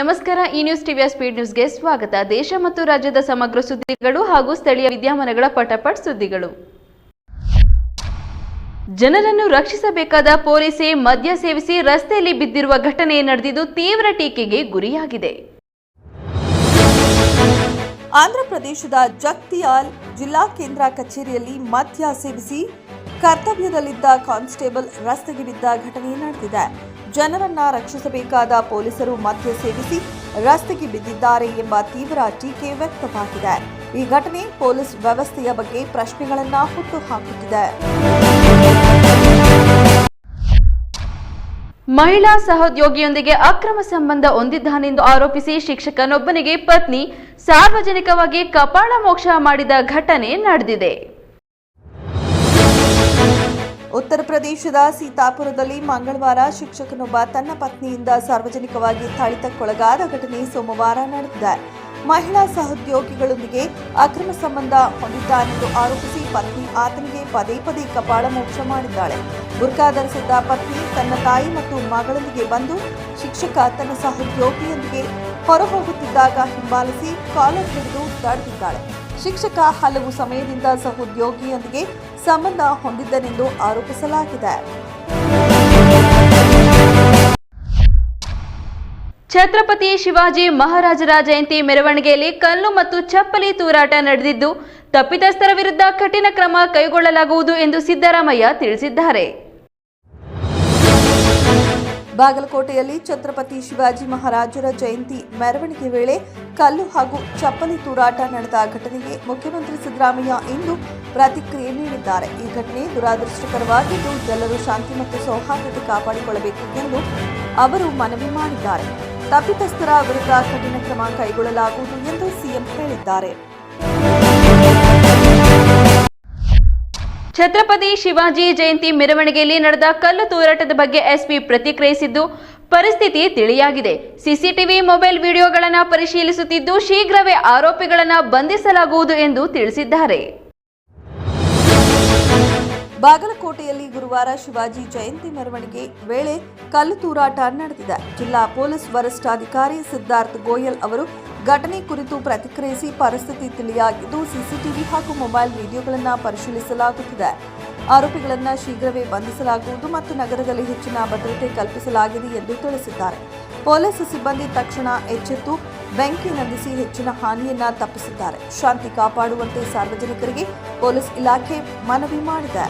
ನಮಸ್ಕಾರ, ಈ ನ್ಯೂಸ್ ಟಿವಿಯ ಸ್ಪೀಡ್ ನ್ಯೂಸ್ಗೆ ಸ್ವಾಗತ. ದೇಶ ಮತ್ತು ರಾಜ್ಯದ ಸಮಗ್ರ ಸುದ್ದಿಗಳು ಹಾಗೂ ಸ್ಥಳೀಯ ವಿದ್ಯಮಾನಗಳ ಪಟಪಟ್ ಸುದ್ದಿಗಳು. ಜನರನ್ನು ರಕ್ಷಿಸಬೇಕಾದ ಪೊಲೀಸೇ ಮದ್ಯ ಸೇವಿಸಿ ರಸ್ತೆಯಲ್ಲಿ ಬಿದ್ದಿರುವ ಘಟನೆ ನಡೆದಿದ್ದು ತೀವ್ರ ಟೀಕೆಗೆ ಗುರಿಯಾಗಿದೆ. ಆಂಧ್ರಪ್ರದೇಶದ ಜಗ್ತಿಯಾಲ್ ಜಿಲ್ಲಾ ಕೇಂದ್ರ ಕಚೇರಿಯಲ್ಲಿ ಮದ್ಯ ಸೇವಿಸಿ ಕರ್ತವ್ಯದಲ್ಲಿದ್ದ ಕಾನ್ಸ್ಟೇಬಲ್ ರಸ್ತೆಗೆ ಬಿದ್ದ ಘಟನೆ ನಡೆದಿದೆ. ಜನರನ್ನ ರಕ್ಷಿಸಬೇಕಾದ ಪೊಲೀಸರು ಮದ್ಯ ಸೇವಿಸಿ ರಸ್ತೆಗೆ ಬಿದ್ದಿದ್ದಾರೆ ಎಂಬ ತೀವ್ರ ಟೀಕೆ ವ್ಯಕ್ತವಾಗಿದೆ. ಈ ಘಟನೆ ಪೊಲೀಸ್ ವ್ಯವಸ್ಥೆಯ ಬಗ್ಗೆ ಪ್ರಶ್ನೆಗಳನ್ನ ಹುಟ್ಟುಹಾಕುತ್ತಿದೆ ಮಹಿಳಾ ಸಹೋದ್ಯೋಗಿಯೊಂದಿಗೆ ಅಕ್ರಮ ಸಂಬಂಧ ಹೊಂದಿದ್ದಾನೆಂದು ಆರೋಪಿಸಿ ಶಿಕ್ಷಕನೊಬ್ಬನಿಗೆ ಪತ್ನಿ ಸಾರ್ವಜನಿಕವಾಗಿ ಕಪಾಳ ಮೋಕ್ಷ ಮಾಡಿದ ಘಟನೆ ನಡೆದಿದೆ. ಉತ್ತರ ಪ್ರದೇಶದ ಸೀತಾಪುರದಲ್ಲಿ ಮಂಗಳವಾರ ಶಿಕ್ಷಕನೊಬ್ಬ ತನ್ನ ಪತ್ನಿಯಿಂದ ಸಾರ್ವಜನಿಕವಾಗಿ ಥಳಿತಕ್ಕೊಳಗಾದ ಘಟನೆ ಸೋಮವಾರ ನಡೆದಿದೆ. ಮಹಿಳಾ ಸಹೋದ್ಯೋಗಿಗಳೊಂದಿಗೆ ಅಕ್ರಮ ಸಂಬಂಧ ಹೊಂದಿದ್ದಾನೆಂದು ಆರೋಪಿಸಿ ಪತ್ನಿ ಆತನಿಗೆ ಪದೇ ಪದೇ ಕಪಾಳ ಮೋಕ್ಷ ಮಾಡಿದ್ದಾಳೆ. ಬುರ್ಕಾ ಧರಿಸಿದ್ದ ಪತ್ನಿ ತನ್ನ ತಾಯಿ ಮತ್ತು ಮಗಳೊಂದಿಗೆ ಬಂದು ಶಿಕ್ಷಕ ತನ್ನ ಸಹೋದ್ಯೋಗಿಯೊಂದಿಗೆ ಹೊರಹೋಗುತ್ತಿದ್ದಾಗ ಹಿಂಬಾಲಿಸಿ ಕಾಲರ್ ಹಿಡಿದು ದಾಡುತ್ತಿದ್ದಾಳೆ ಶಿಕ್ಷಕ ಹಲವು ಸಮಯದಿಂದ ಸಹೋದ್ಯೋಗಿಯೊಂದಿಗೆ ಸಂಬಂಧ ಹೊಂದಿದ್ದನೆಂದು ಆರೋಪಿಸಲಾಗಿದೆ. ಛತ್ರಪತಿ ಶಿವಾಜಿ ಮಹಾರಾಜರ ಜಯಂತಿ ಮೆರವಣಿಗೆಯಲ್ಲಿ ಕಲ್ಲು ಮತ್ತು ಚಪ್ಪಲಿ ತೂರಾಟ ನಡೆದಿದ್ದು, ತಪ್ಪಿತಸ್ಥರ ವಿರುದ್ಧ ಕಠಿಣ ಕ್ರಮ ಕೈಗೊಳ್ಳಲಾಗುವುದು ಎಂದು ಸಿದ್ದರಾಮಯ್ಯ ತಿಳಿಸಿದ್ದಾರೆ. ಬಾಗಲಕೋಟೆಯಲ್ಲಿ ಛತ್ರಪತಿ ಶಿವಾಜಿ ಮಹಾರಾಜರ ಜಯಂತಿ ಮೆರವಣಿಗೆ ವೇಳೆ ಕಲ್ಲು ಹಾಗೂ ಚಪ್ಪಲಿ ತೂರಾಟ ನಡೆದ ಘಟನೆಗೆ ಮುಖ್ಯಮಂತ್ರಿ ಸಿದ್ದರಾಮಯ್ಯ ಇಂದು ಪ್ರತಿಕ್ರಿಯೆ ನೀಡಿದ್ದಾರೆ. ಈ ಘಟನೆ ದುರಾದೃಷ್ಟಕರವಾಗಿದ್ದು, ಎಲ್ಲರೂ ಶಾಂತಿ ಮತ್ತು ಸೌಹಾರ್ದತೆ ಕಾಪಾಡಿಕೊಳ್ಳಬೇಕು ಎಂದು ಅವರು ಮನವಿ ಮಾಡಿದ್ದಾರೆ. ತಪ್ಪಿತಸ್ಥರ ವಿರುದ್ಧ ಕಠಿಣ ಕ್ರಮ ಕೈಗೊಳ್ಳಲಾಗುವುದು ಎಂದು ಸಿಎಂ ಹೇಳಿದ್ದಾರೆ. ಛತ್ರಪತಿ ಶಿವಾಜಿ ಜಯಂತಿ ಮೆರವಣಿಗೆಯಲ್ಲಿ ನಡೆದ ಕಲ್ಲು ತೂರಾಟದ ಬಗ್ಗೆ ಎಸ್ಪಿ ಪ್ರತಿಕ್ರಿಯಿಸಿದ್ದು, ಪರಿಸ್ಥಿತಿ ತಿಳಿಯಾಗಿದೆ. ಸಿಸಿಟಿವಿ ಮೊಬೈಲ್ ವಿಡಿಯೋಗಳನ್ನು ಪರಿಶೀಲಿಸುತ್ತಿದ್ದು, ಶೀಘ್ರವೇ ಆರೋಪಿಗಳನ್ನು ಬಂಧಿಸಲಾಗುವುದು ಎಂದು ತಿಳಿಸಿದ್ದಾರೆ. ಬಾಗಲಕೋಟೆಯಲ್ಲಿ ಗುರುವಾರ ಶಿವಾಜಿ ಜಯಂತಿ ಮೆರವಣಿಗೆ ವೇಳೆ ಕಲ್ಲು ತೂರಾಟ ನಡೆದಿದೆ. ಜಿಲ್ಲಾ ಪೊಲೀಸ್ ವರಿಷ್ಠಾಧಿಕಾರಿ ಸಿದ್ಧಾರ್ಥ್ ಗೋಯಲ್ ಅವರು ಘಟನೆ ಕುರಿತು ಪ್ರತಿಕ್ರಿಯಿಸಿ ಪರಿಸ್ಥಿತಿ ತಿಳಿಯಾಗಿದ್ದು, ಸಿಸಿಟಿವಿ ಹಾಗೂ ಮೊಬೈಲ್ ವಿಡಿಯೋಗಳನ್ನು ಪರಿಶೀಲಿಸಲಾಗುತ್ತಿದೆ. ಆರೋಪಿಗಳನ್ನು ಶೀಘ್ರವೇ ಬಂಧಿಸಲಾಗುವುದು ಮತ್ತು ನಗರದಲ್ಲಿ ಹೆಚ್ಚಿನ ಭದ್ರತೆ ಕಲ್ಪಿಸಲಾಗಿದೆ ಎಂದು ತಿಳಿಸಿದ್ದಾರೆ. ಪೊಲೀಸ್ ಸಿಬ್ಬಂದಿ ತಕ್ಷಣ ಎಚ್ಚೆತ್ತು, ಬೆಂಕಿ ನಂದಿಸಿ ಹೆಚ್ಚಿನ ಹಾನಿಯನ್ನ ತಪ್ಪಿಸಿದ್ದಾರೆ. ಶಾಂತಿ ಕಾಪಾಡುವಂತೆ ಸಾರ್ವಜನಿಕರಿಗೆ ಪೊಲೀಸ್ ಇಲಾಖೆ ಮನವಿ ಮಾಡಿದೆ.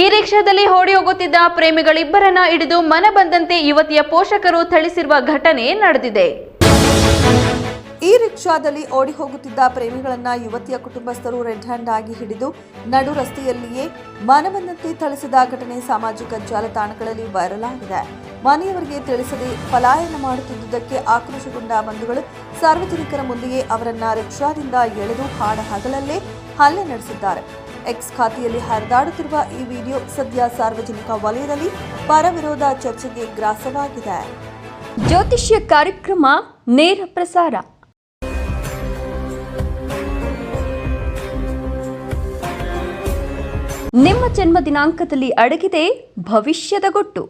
ಈ ರಿಕ್ಷಾದಲ್ಲಿ ಓಡಿ ಹೋಗುತ್ತಿದ್ದ ಪ್ರೇಮಿಗಳಿಬ್ಬರನ್ನ ಹಿಡಿದು ಮನ ಬಂದಂತೆ ಯುವತಿಯ ಪೋಷಕರು ಥಳಿಸಿರುವ ಘಟನೆ ನಡೆದಿದೆ. ಈ ರಿಕ್ಷಾದಲ್ಲಿ ಓಡಿ ಹೋಗುತ್ತಿದ್ದ ಪ್ರೇಮಿಗಳನ್ನ ಯುವತಿಯ ಕುಟುಂಬಸ್ಥರು ರೆಡ್ ಹ್ಯಾಂಡ್ ಆಗಿ ಹಿಡಿದು ನಡು ರಸ್ತೆಯಲ್ಲಿಯೇ ಮನಬಂದಂತೆ ಥಳಿಸಿದ ಘಟನೆ ಸಾಮಾಜಿಕ ಜಾಲತಾಣಗಳಲ್ಲಿ ವೈರಲ್ ಆಗಿದೆ. ಮನೆಯವರಿಗೆ ತಿಳಿಸದೆ ಪಲಾಯನ ಮಾಡುತ್ತಿದ್ದುದಕ್ಕೆ ಆಕ್ರೋಶಗೊಂಡ ಬಂಧುಗಳು ಸಾರ್ವಜನಿಕರ ಮುಂದೆಯೇ ಅವರನ್ನ ರಿಕ್ಷಾದಿಂದ ಎಳೆದು ಹಾಡ ಹಗಲಲ್ಲೇ ಹಲ್ಲೆ ನಡೆಸಿದ್ದಾರೆ. ಎಕ್ಸ್ ಖಾತೆಯಲ್ಲಿ ಹರಿದಾಡುತ್ತಿರುವ ಈ ವಿಡಿಯೋ ಸದ್ಯ ಸಾರ್ವಜನಿಕ ವಲಯದಲ್ಲಿ ಪರವಿರೋಧ ಚರ್ಚೆಗೆ ಗ್ರಾಸವಾಗಿದೆ. ಜ್ಯೋತಿಷ್ಯ ಕಾರ್ಯಕ್ರಮ ನೇರ ಪ್ರಸಾರ. ನಿಮ್ಮ ಜನ್ಮ ದಿನಾಂಕದಲ್ಲಿ ಅಡಗಿದೆ ಭವಿಷ್ಯದ ಗೊಟ್ಟು.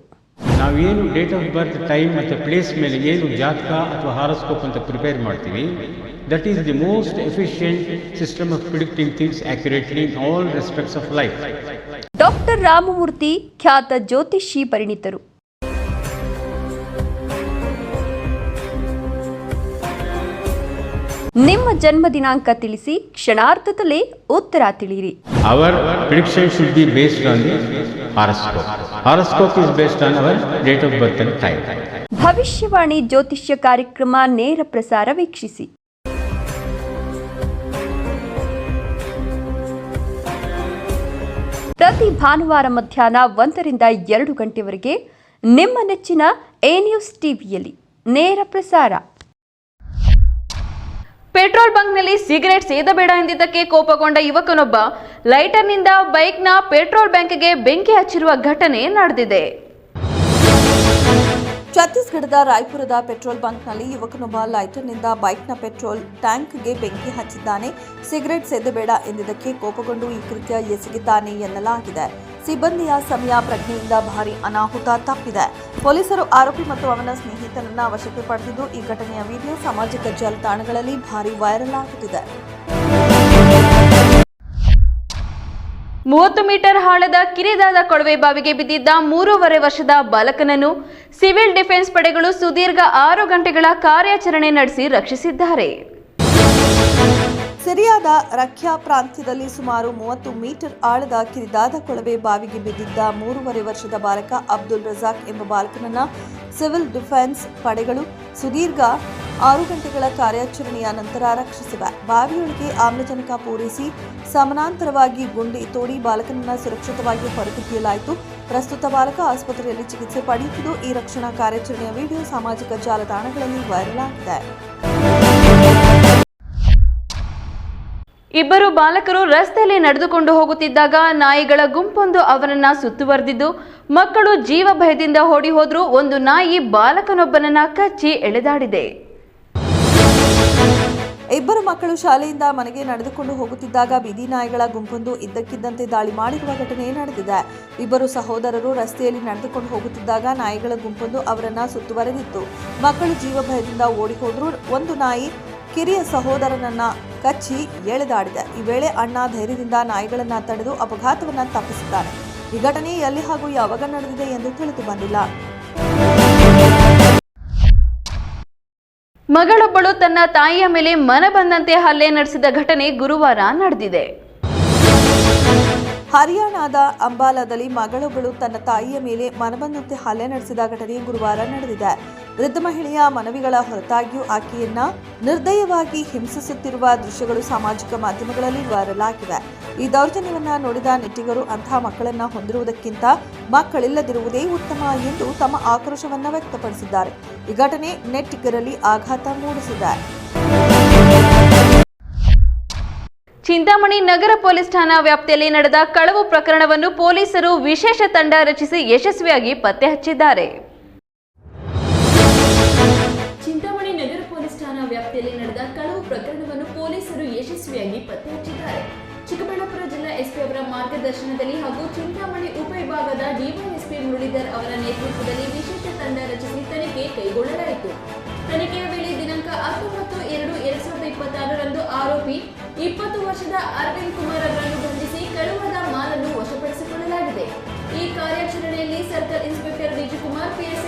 ನಾವೇನು ಡೇಟ್ ಆಫ್ ಬರ್ತ್ ಟೈಮ್ ಮತ್ತು ಪ್ಲೇಸ್ ಮೇಲೆ ಏನು ಜಾತಕ ಅಥವಾ ಹಾರೋಸ್ಕೋಪ್ ಅಂತ ಪ್ರಿಪೇರ್ ಮಾಡ್ತೀವಿ. That is the most efficient system of predicting things accurately in all respects of life doctor Ramamurthy ಖ್ಯಾತ ಜ್ಯೋತಿಷಿ ಪರಿಣಿತರು. ನಿಮ್ಮ ಜನ್ಮ ದಿನಾಂಕ ತಿಳಿಸಿ ಕ್ಷಣಾರ್ಧದಲ್ಲೇ ಉತ್ತರ ತಿಳಿಯಿರಿ. Our prediction should be based on the horoscope horoscope is based on our date of birth and time ಭವಿಷ್ಯವಾಣಿ ಜ್ಯೋತಿಷ್ಯ ಕಾರ್ಯಕ್ರಮ ನೇರ ಪ್ರಸಾರ ವೀಕ್ಷಿಸಿ. ಪ್ರತಿ ಭಾನುವಾರ ಮಧ್ಯಾಹ್ನ ಒಂದರಿಂದ ಎರಡು ಗಂಟೆವರೆಗೆ ನಿಮ್ಮ ನೆಚ್ಚಿನ ಎ ನ್ಯೂಸ್ ಟಿವಿಯಲ್ಲಿ ನೇರ ಪ್ರಸಾರ. ಪೆಟ್ರೋಲ್ ಬಂಕ್ನಲ್ಲಿ ಸಿಗರೆಟ್ ಸೇದಬೇಡ ಎಂದಿದ್ದಕ್ಕೆ ಕೋಪಗೊಂಡ ಯುವಕನೊಬ್ಬ ಲೈಟರ್ನಿಂದ ಬೈಕ್ನ ಪೆಟ್ರೋಲ್ ಬ್ಯಾಂಕ್ಗೆ ಬೆಂಕಿ ಹಚ್ಚಿರುವ ಘಟನೆ ನಡೆದಿದೆ. ಛತ್ತೀಸ್ಗಢದ ರಾಯ್ಪುರದ ಪೆಟ್ರೋಲ್ ಬಂಕ್ನಲ್ಲಿ ಯುವಕನೊಬ್ಬ ಲೈಟರ್ನಿಂದ ಬೈಕ್ನ ಪೆಟ್ರೋಲ್ ಟ್ಯಾಂಕ್ಗೆ ಬೆಂಕಿ ಹಚ್ಚಿದ್ದಾನೆ. ಸಿಗರೆಟ್ ಸೇದಬೇಡ ಎಂದಿದ್ದಕ್ಕೆ ಕೋಪಗೊಂಡು ಈ ಕೃತ್ಯ ಎಸಗಿದ್ದಾನೆ ಎನ್ನಲಾಗಿದೆ. ಸಿಬ್ಬಂದಿಯ ಸಮಯ ಪ್ರಜ್ಞೆಯಿಂದ ಭಾರಿ ಅನಾಹುತ ತಪ್ಪಿದೆ. ಪೊಲೀಸರು ಆರೋಪಿ ಮತ್ತು ಅವನ ಸ್ನೇಹಿತನನ್ನ ವಶಕ್ಕೆ ಪಡೆದಿದ್ದು, ಈ ಘಟನೆಯ ವಿಡಿಯೋ ಸಾಮಾಜಿಕ ಜಾಲತಾಣಗಳಲ್ಲಿ ಭಾರಿ ವೈರಲ್ ಆಗುತ್ತಿದೆ. ಮೂವತ್ತು ಮೀಟರ್ ಆಳದ ಕಿರಿದಾದ ಕೊಳವೆ ಬಾವಿಗೆ ಬಿದ್ದಿದ್ದ ಮೂರುವರೆ ವರ್ಷದ ಬಾಲಕನನ್ನು ಸಿವಿಲ್ ಡಿಫೆನ್ಸ್ ಪಡೆಗಳು ಸುದೀರ್ಘ ಆರು ಗಂಟೆಗಳ ಕಾರ್ಯಾಚರಣೆ ನಡೆಸಿ ರಕ್ಷಿಸಿದ್ದಾರೆ. ಸಿರಿಯಾದ ರಖ್ಯಾ ಪ್ರಾಂತ್ಯದಲ್ಲಿ ಸುಮಾರು ಮೂವತ್ತು ಮೀಟರ್ ಆಳದ ಕಿರಿದಾದ ಕೊಳವೆ ಬಾವಿಗೆ ಬಿದ್ದಿದ್ದ ಮೂರುವರೆ ವರ್ಷದ ಬಾಲಕ ಅಬ್ದುಲ್ ರಜಾಕ್ ಎಂಬ ಬಾಲಕನನ್ನ ಸಿವಿಲ್ ಡಿಫೆನ್ಸ್ ಪಡೆಗಳು ಸುದೀರ್ಘ ಆರು ಗಂಟೆಗಳ ಕಾರ್ಯಾಚರಣೆಯ ನಂತರ ರಕ್ಷಿಸಿವೆ. ಬಾವಿಯೊಳಗೆ ಆಮ್ಲಜನಕ ಪೂರೈಸಿ ಸಮಾನಾಂತರವಾಗಿ ಗುಂಡಿ ತೋಡಿ ಬಾಲಕನನ್ನ ಸುರಕ್ಷಿತವಾಗಿ ಹೊರತೆಗೆಯಲಾಯಿತು ಪ್ರಸ್ತುತ ಬಾಲಕ ಆಸ್ಪತ್ರೆಯಲ್ಲಿ ಚಿಕಿತ್ಸೆ ಪಡೆಯುತ್ತಿದ್ದು, ಈ ರಕ್ಷಣಾ ಕಾರ್ಯಾಚರಣೆಯ ವಿಡಿಯೋ ಸಾಮಾಜಿಕ ಜಾಲತಾಣಗಳಲ್ಲಿ ವೈರಲ್ ಆಗಿದೆ. ಇಬ್ಬರು ಬಾಲಕರು ರಸ್ತೆಯಲ್ಲಿ ನಡೆದುಕೊಂಡು ಹೋಗುತ್ತಿದ್ದಾಗ ನಾಯಿಗಳ ಗುಂಪೊಂದು ಅವರನ್ನ ಸುತ್ತುವರೆದಿದ್ದು, ಮಕ್ಕಳು ಜೀವ ಭಯದಿಂದ ಓಡಿ ಹೋದ್ರೂ, ಒಂದು ನಾಯಿ ಬಾಲಕನೊಬ್ಬನನ್ನ ಕಚ್ಚಿ ಎಳೆದಾಡಿದೆ. ಇಬ್ಬರು ಮಕ್ಕಳು ಶಾಲೆಯಿಂದ ಮನೆಗೆ ನಡೆದುಕೊಂಡು ಹೋಗುತ್ತಿದ್ದಾಗ ಬೀದಿ ನಾಯಿಗಳ ಗುಂಪೊಂದು ಇದ್ದಕ್ಕಿದ್ದಂತೆ ದಾಳಿ ಮಾಡಿರುವ ಘಟನೆ ನಡೆದಿದೆ. ಇಬ್ಬರು ಸಹೋದರರು ರಸ್ತೆಯಲ್ಲಿ ನಡೆದುಕೊಂಡು ಹೋಗುತ್ತಿದ್ದಾಗ ನಾಯಿಗಳ ಗುಂಪೊಂದು ಅವರನ್ನ ಸುತ್ತುವರೆದಿತ್ತು. ಮಕ್ಕಳು ಜೀವ ಭಯದಿಂದ ಓಡಿ ಹೋದ್ರು, ಒಂದು ನಾಯಿ ಕಿರಿಯ ಸಹೋದರನನ್ನ ಕಚ್ಚಿ ಎಳೆದಾಡಿದೆ. ಈ ವೇಳೆ ಅಣ್ಣ ಧೈರ್ಯದಿಂದ ನಾಯಿಗಳನ್ನ ತಡೆದು ಅಪಘಾತವನ್ನ ತಪ್ಪಿಸಿದ್ದಾರೆ. ಈ ಘಟನೆ ಎಲ್ಲಿ ಹಾಗೂ ಯಾವಾಗ ನಡೆದಿದೆ ಎಂದು ತಿಳಿದು ಬಂದಿಲ್ಲ. ಮಗಳೊಬ್ಬಳು ತನ್ನ ತಾಯಿಯ ಮೇಲೆ ಮನ ಬಂದಂತೆ ಹಲ್ಲೆ ನಡೆಸಿದ ಘಟನೆ ಗುರುವಾರ ನಡೆದಿದೆ. ಹರಿಯಾಣದ ಅಂಬಾಲಾದಲ್ಲಿ ಮಗಳೊಬ್ಬಳು ತನ್ನ ತಾಯಿಯ ಮೇಲೆ ಮನಬಂದಂತೆ ಹಲ್ಲೆ ನಡೆಸಿದ ಘಟನೆ ಗುರುವಾರ ನಡೆದಿದೆ. ವೃದ್ಧ ಮಹಿಳೆಯ ಮನವಿಗಳ ಹೊರತಾಗಿಯೂ ಆಕೆಯನ್ನ ನಿರ್ದಯವಾಗಿ ಹಿಂಸಿಸುತ್ತಿರುವ ದೃಶ್ಯಗಳು ಸಾಮಾಜಿಕ ಮಾಧ್ಯಮಗಳಲ್ಲಿ ವೈರಲ್ ಆಗಿವೆ. ಈ ದೌರ್ಜನ್ಯವನ್ನ ನೋಡಿದ ನೆಟ್ಟಿಗರು ಅಂತಹ ಮಕ್ಕಳನ್ನ ಹೊಂದಿರುವುದಕ್ಕಿಂತ ಮಕ್ಕಳಿಲ್ಲದಿರುವುದೇ ಉತ್ತಮ ಎಂದು ತಮ್ಮ ಆಕ್ರೋಶವನ್ನ ವ್ಯಕ್ತಪಡಿಸಿದ್ದಾರೆ. ಈ ಘಟನೆ ನೆಟ್ಟಿಗರಲ್ಲಿ ಆಘಾತ ಮೂಡಿಸಿದೆ. ಚಿಂತಾಮಣಿ ನಗರ ಪೊಲೀಸ್ ಠಾಣಾ ವ್ಯಾಪ್ತಿಯಲ್ಲಿ ನಡೆದ ಕಳವು ಪ್ರಕರಣವನ್ನು ಪೊಲೀಸರು ವಿಶೇಷ ತಂಡ ರಚಿಸಿ ಯಶಸ್ವಿಯಾಗಿ ಪತ್ತೆ ಹಚ್ಚಿದ್ದಾರೆ. ಯಶಸ್ವಿಯಾಗಿ ಪತ್ತೆ ಹಚ್ಚಿದ್ದಾರೆ. ಚಿಕ್ಕಬಳ್ಳಾಪುರ ಜಿಲ್ಲಾ ಎಸ್ಪಿ ಅವರ ಮಾರ್ಗದರ್ಶನದಲ್ಲಿ ಹಾಗೂ ಚಿಂತಾಮಣಿ ಉಪವಿಭಾಗದ ಡಿವೈಎಸ್ಪಿ ಮುರಳೀಧರ್ ಅವರ ನೇತೃತ್ವದಲ್ಲಿ ವಿಶೇಷ ತಂಡ ರಚಿಸಿ ತನಿಖೆ ಕೈಗೊಳ್ಳಲಾಯಿತು. ತನಿಖೆಯ ವೇಳೆ ದಿನಾಂಕ ಹತ್ತೊಂಬತ್ತು ಎರಡು ಎರಡ್ ಸಾವಿರದ ಇಪ್ಪತ್ತಾರರಂದು ಆರೋಪಿ ಇಪ್ಪತ್ತು ವರ್ಷದ ಅರವಿಂದ್ ಕುಮಾರ್ ಅವರನ್ನು ಬಂಧಿಸಿ ಕಳುವಾದ ಮಾಲನ್ನು ವಶಪಡಿಸಿಕೊಳ್ಳಲಾಗಿದೆ. ಈ ಕಾರ್ಯಾಚರಣೆಯಲ್ಲಿ ಸರ್ಕಲ್ ಇನ್ಸ್ಪೆಕ್ಟರ್ ವಿಜಯಕುಮಾರ್ ಪಿಎಸ್ಐ